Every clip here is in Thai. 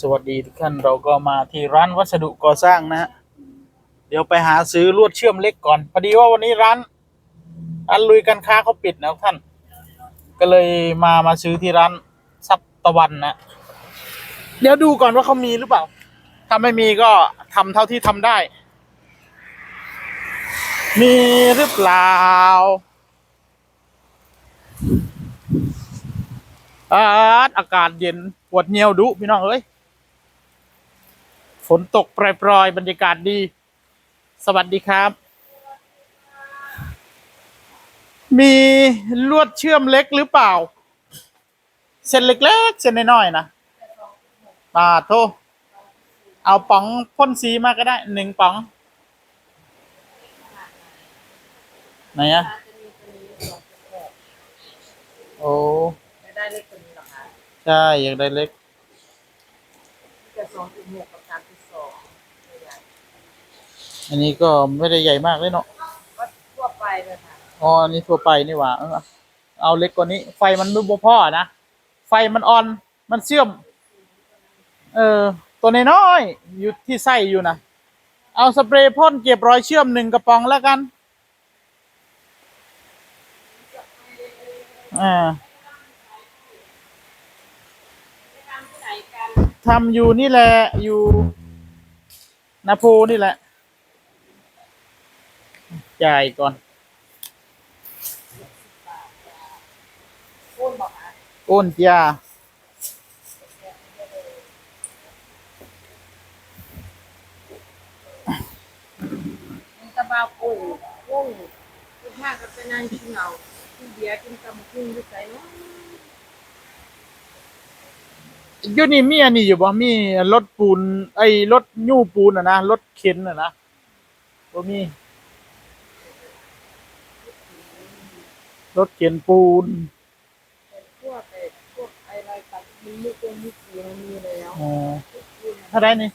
สวัสดีทุกท่านเราก็มาที่ร้านวัสดุก่อสร้างนะฮะเดี๋ยวไปหาซื้อลวดเชื่อมเล็กก่อน พอดีว่าวันนี้ร้านร้านลุยกันค้าเขาปิดนะท่าน ก็เลยมามาซื้อที่ร้านซับตะวันนะเดี๋ยวดูก่อนว่าเขามีหรือเปล่า ถ้าไม่มีก็ทำเท่าที่ทำได้ มีหรือเปล่าอาอากาศเย็นปวดเหี่ยวดุพี่น้องเอ้ย ฝนตกปล่อยๆ บรรยากาศดี สวัสดีครับ มีลวดเชื่อมเล็กหรือเปล่า เส้นเล็กๆ เส้นน้อยๆนะปาโทเอาป๋องพ่นสีมาก็ได้หนึ่งป๋อง ไหนอะโอ้ไม่ได้เลขตัวนี้หรอคะ ใช่ อยากได้เล็ก จะสองจุดหกกับสามจุดสองใหญ่อันนี้ก็ไม่ได้ใหญ่มากเลยเนาะ ก็ทั่วไปเลยค่ะอ๋ออันนี้ทั่วไปนี่หว่า เออเอาเล็กกว่านี้ ไฟมันไม่บ่พอนะ ไฟมันอ่อน มันเชื่อม เออ ตัวน้อยๆอยู่ที่ไส้อยู่นะ เอาสเปรย์พ่นเก็บรอยเชื่อมหนึ่งกระป๋องแล้วกัน อ่า ทำอยู่นี่แหละอยู่นาโพนี่แหละ จ่ายก่อน โอนบอกค่ะโอนจ้ามีตะบาปูกุ้งทุกห้างก็ไปนั่งกินเหล้ากินเบียร์กินตำกุ้งด้วยใจเนาะ อยู่นี่มีอันนี้อยู่บ่มีรถปูน ไอ้รถยู่ปูนอะนะรถเข็นอะนะบ่มีรถเข็นปูนเป็นพวกไอ้พวกไอ้อะไรตัดมีมุกเป็นมุกเสียงมีแล้วอ๋อเท่าไหรนี่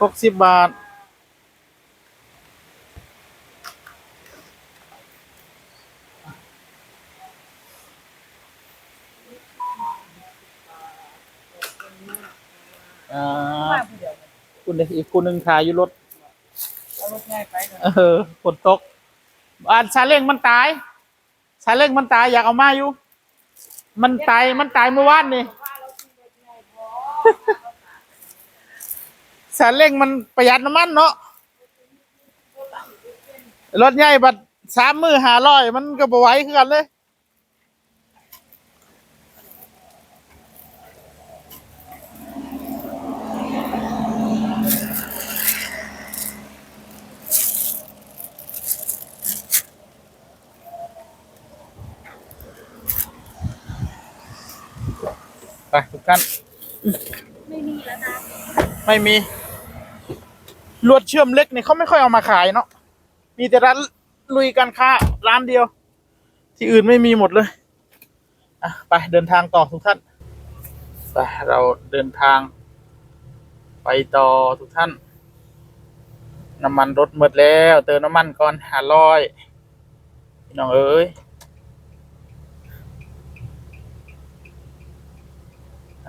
หกสิบบาท อ่า ว่าผู้เดียว คุณเด็กอีกคนหนึ่งขายอยู่รถเอารถง่ายไปเลยเออฝนตกอ่านซาเล้งมันตายซาเล้งมันตายอยากเอามาอยู่ มันตายมันตายเมื่อวานนี่ซาเล้งมันประหยัดน้ำมันเนาะรถใหญ่บัดสามมือหาร้อยมันก็บ่ไหวคือกันเลย กท่านไม่มีแล้วนะไม่มี ลวดเชื่อมเล็กเนี่ยเขาไม่ค่อยเอามาขายเนาะมีแต่ร้านลุยการค้าร้านเดียว ที่อื่นไม่มีหมดเลยอะไปเดินทางต่อทุกท่านไปเราเดินทาง ไปต่อทุกท่าน น้ำมันรถหมดแล้ว เติมน้ำมันก่อนหาร้อยพี่น้องเอ้ย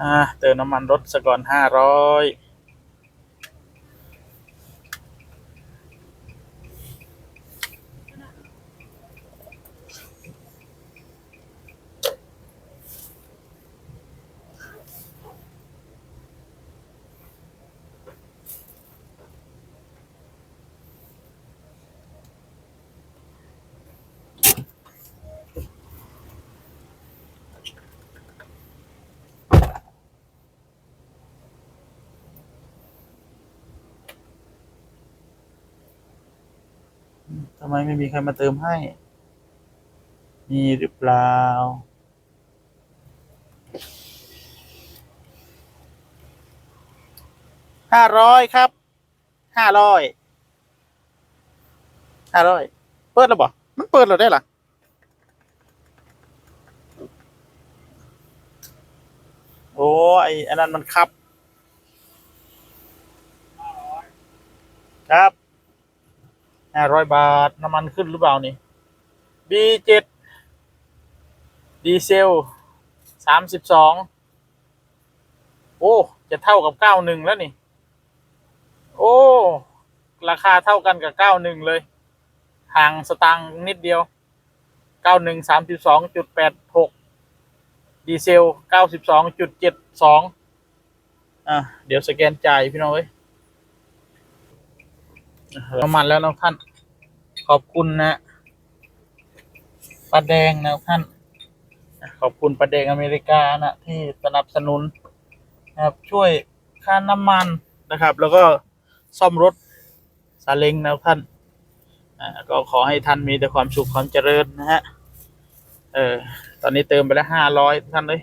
อ่าเติมน้ำมันรถสก่อนห้าร้อยำไมไม่มีใครมาเติมให้ มีหรือเปล่า ห้าร้อยครับ ห้าร้อย ห้าร้อย เปิดแล้วบ่มันเปิดแล้วได้หรอโอ้ไออันนั้นมันครับ ครับ ห้าร้อยบาท น้ำมันขึ้นหรือเปล่านี่ B7 ดีเซลสามสิบสองโอ้ จะเท่ากับเก้าหนึ่งแล้วนี่ โอ้ ราคาเท่ากันกับเก้าหนึ่งเลย ห่างสตางค์นิดเดียวเก้าหนึ่งสามสิบสองจุดแปดหกดีเซลเก้าสิบสองจุดเจ็ดสองอะ เดี๋ยวสแกนจ่ายพี่น้องเอ้ย น้ำมันแล้วนะท่าน ขอบคุณนะป้าแดงนะท่าน ขอบคุณประเดงอเมริกานะที่สนับสนุนนะครับ ช่วยค่าน้ำมันนะครับ แล้วก็ซ่อมรถซาเล้งนะท่านก็ขอให้ท่านมีแต่ความสุขความเจริญนะฮะ เออ ตอนนี้เติมไปแล้วห้าร้อยท่านเลย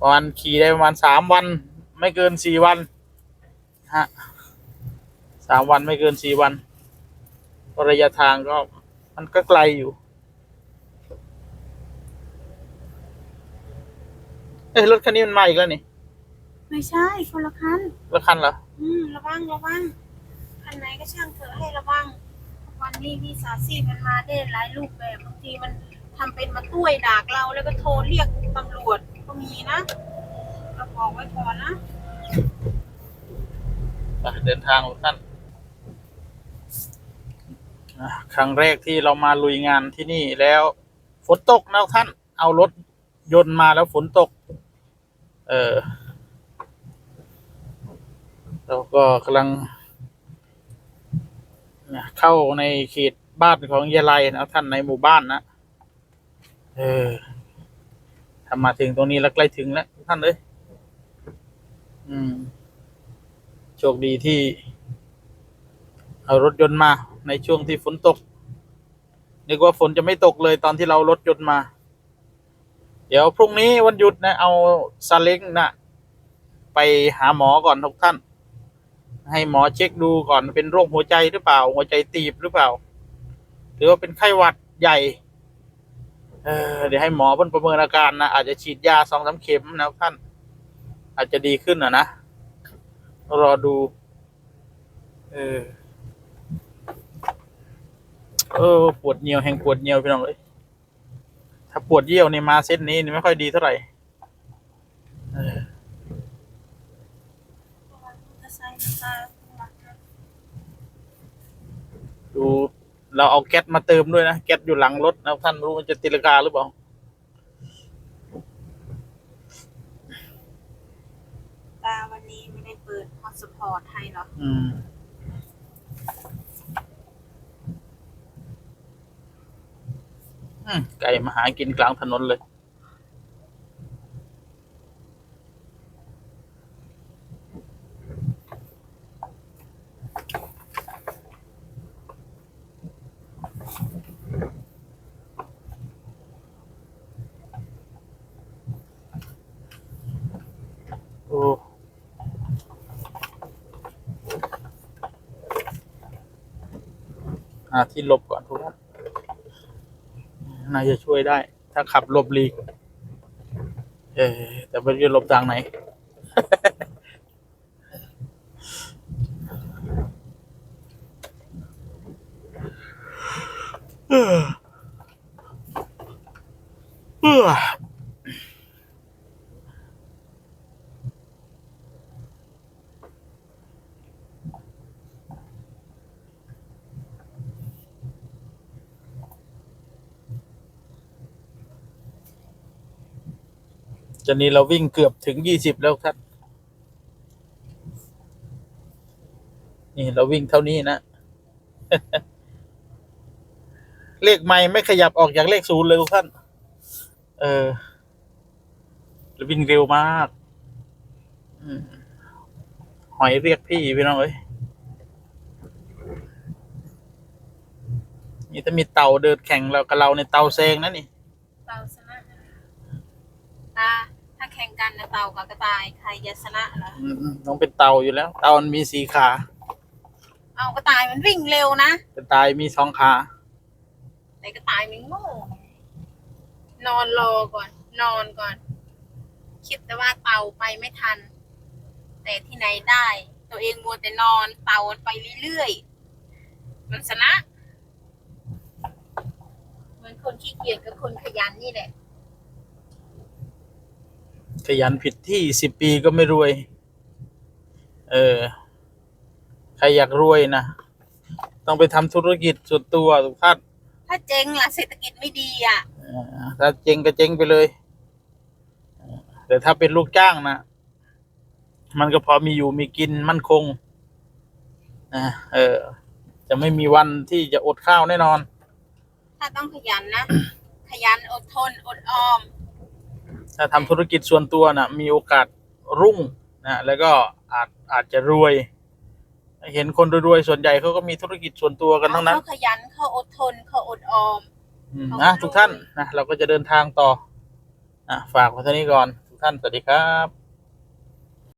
ประมาณขี่ได้ประมาณสามวัน ไม่เกินสี่วัน ฮะ สามวันไม่เกินสี่วันก็ระยะทางก็มันก็ไกลอยู่ เอ้ยรถคันนี้มันมาอีกแล้วนี่ ไม่ใช่คนละคันรถคันเหรอ อืมระวังระวังคันไหนก็ช่างเถอะให้ระวัง วันนี้วิสาชีพมันมาได้หลายรูปแบบบางทีมันทำเป็นมาตุ้ยดากเราแล้วก็โทรเรียกตำรวจก็มีนะเราบอกไว้ก่อนนะไปเดินทางทุกท่านอะ ครั้งแรกที่เรามาลุยงานที่นี่แล้วฝนตกนะท่าน เอารถยนต์มาแล้วฝนตก เออเราก็กำลังเข้าในเขตบ้านของยายไลนะท่านในหมู่บ้านนะ เออทำมาถึงตรงนี้แล้วใกล้ถึงแล้วท่านเลย อืม โชคดีที่ เอารถยนต์มาในช่วงที่ฝนตก นึกว่าฝนจะไม่ตกเลยตอนที่เรารถยนต์มา เดี๋ยวพรุ่งนี้วันหยุดนะเอาซาเล้งนะไปหาหมอก่อนทุกท่าน ให้หมอเช็คดูก่อนเป็นโรคหัวใจหรือเปล่า หัวใจตีบหรือเปล่า หรือว่าเป็นไข้หวัดใหญ่เออเดี๋ยวให้หมอเพิ่นประเมินอาการนะอาจจะฉีดยาสองสามเข็มนะท่าน อาจจะดีขึ้นอะนะ รอดู เออ เออปวดเหนียวแห่งปวดเหนียวพี่น้องเอ้ยถ้าปวดเยี่ยวนี่มาเส้นนี้นี่ไม่ค่อยดีเท่าไหร่เออจะใส่ตาดูเราเอาแก๊สมาเติมด้วยนะแก๊สอยู่หลังรถนะท่านไม่รู้มันจะตีลังกาหรือเปล่าตาวันนี้ไม่ได้เปิดฮอตสปอร์ตให้หรออืม อืม ไก่มาหากินกลางถนนเลยโอ้หาที่ลบก่อนทุก น่าจะช่วยได้ ถ้าขับหลบหลีก เออแต่ไม่รู้จะหลบทางไหน เออเออ จนนี้เราวิ่งเกือบถึงยี่สิบแล้วครับนี่เราวิ่งเท่านี้นะ เลขไม่ไม่ขยับออกจากเลขศูนย์เลยทุกท่าน เออเราวิ่งเร็วมากหอยเรียกพี่พี่น้องเอ้ยนี่ถ้ามีเต่าเดินแข่งเรากับเราในเต่าแซงนะนี่ เต่าชนะตา ถ้าแข่งกันนะเต่ากับกระต่ายใครจะชนะเหรออืมต้องเป็นเต่าอยู่แล้ว เต่ามันมีสีขาเอากระต่ายมันวิ่งเร็วนะเป็นตายมีสองขา แต่กระต่ายมันโง่นอนรอก่อน นอนก่อน คิดแต่ว่าเต่าไปไม่ทัน แต่ที่ไหนได้ ตัวเองมัวแต่นอนเต่ามันไปเรื่อยๆ มันชนะ เหมือนคนขี้เกียจกับคนขยันนี่แหละ ขยันผิดที่สิบปีก็ไม่รวย เออ ใครอยากรวยนะ ต้องไปทำธุรกิจส่วนตัวทุกท่านถ้าเจ๊งล่ะเศรษฐกิจไม่ดีอะอ่าถ้าเจ๊งก็เจ๊งไปเลยอ่าแต่ถ้าเป็นลูกจ้างนะ มันก็พอมีอยู่มีกินมั่นคงนะเออ จะไม่มีวันที่จะอดข้าวแน่นอน ถ้าต้องขยันนะ ขยันอดทนอดออม ถ้าทำธุรกิจส่วนตัวนะมีโอกาสรุ่งนะแล้วก็อาจอาจจะรวย เห็นคนรวยๆส่วนใหญ่เขาก็มีธุรกิจส่วนตัวกันทั้งนั้น เขาขยันเขาอดทนเขาอดออมอืมเขานะก็ทุกท่านรวยนะเราก็จะเดินทางต่อนะฝากไว้เท่านี้ก่อน ทุกท่านสวัสดีครับ